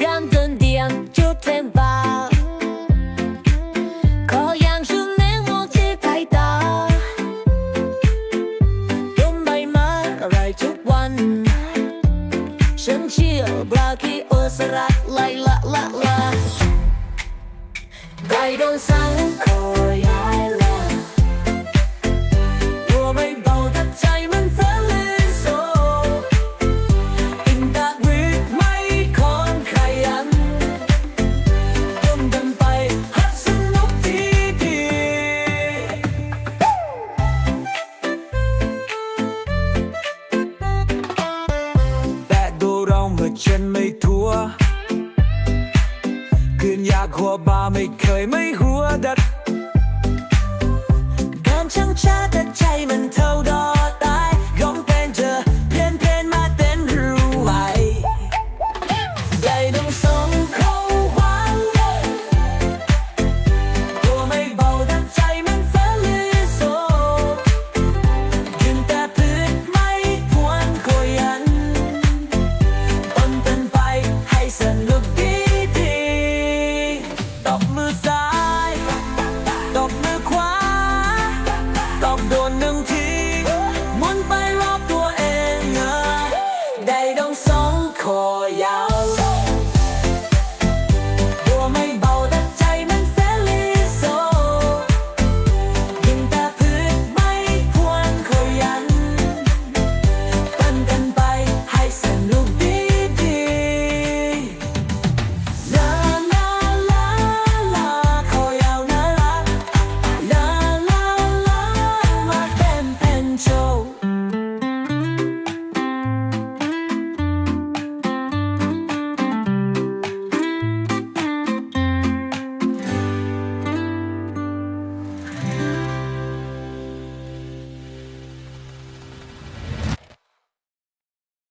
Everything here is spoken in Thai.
b a n d o n i a t r e n a k a r y a j d o n t b y o one s h o r a La ฉันไม่ทัวคืนอยากหัวบาไม่เคยไม่หัวดัด การช่างชาแต่ใจมัน